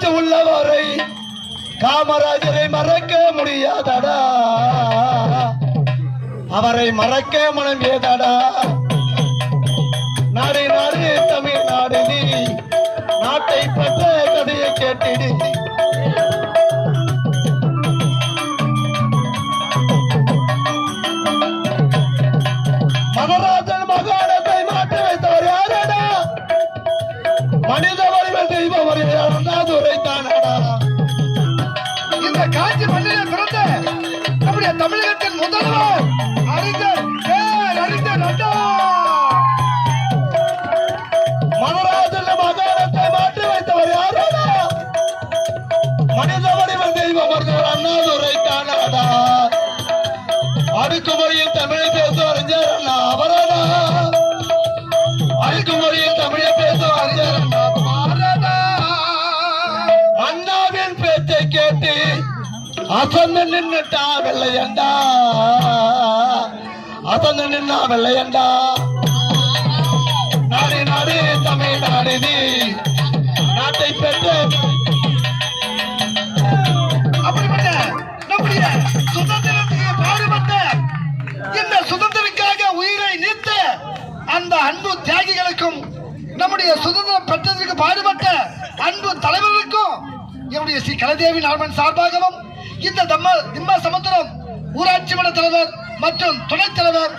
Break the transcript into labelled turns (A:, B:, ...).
A: இறுதி உள்ளவரை காமராஜரை மறக்க முடியாதடா. அவரை மறக்க மனம் ஏதடா. நாடு நாடு தமிழ்நாடு நீ. நாட்டை பற்ற கதையை கேட்டிடு. மகராஜன் மகாணத்தை மாற்றி வைத்தவர் யாரடா? மனித வடிவல் தெய்வம் ஒரு
B: தமிழகத்தின் முதல்வர் அறிஞர் பேர் அறிஞர் அண்ணா
A: மகராஜன் மகாணத்தை மாற்றி வைத்தவர் யாரடா மனித வடிவ தெய்வம் அண்ணாதுரை தானடா அடுக்குமுறையில் தமிழ் பேச அசந்து நின்னுட்டா வெள்ளையண்டா. அசந்து நின்னா வெள்ளையண்டா. நாடு நாடு தமிழ்நாடு நீ. நாட்டை பெற்று
B: அப்படிப்பட்ட நம்முடைய சுதந்திரத்துக்கு பாடுபட்ட இந்த சுதந்திரக்காக உயிரை நீத்த அந்த அன்பு தியாகிகளுக்கும் நம்முடைய சுதந்திரம் பெற்றதற்கு பாடுபட்ட அன்பு தலைவர்களுக்கும் என்னுடைய ஸ்ரீ கலதேவி நார்மன் சார்பாகவும் இந்த தம்ம திம்ம சமுத்திரம் ஊராட்சி மன்ற தலைவர் மற்றும் துணைத் தலைவர்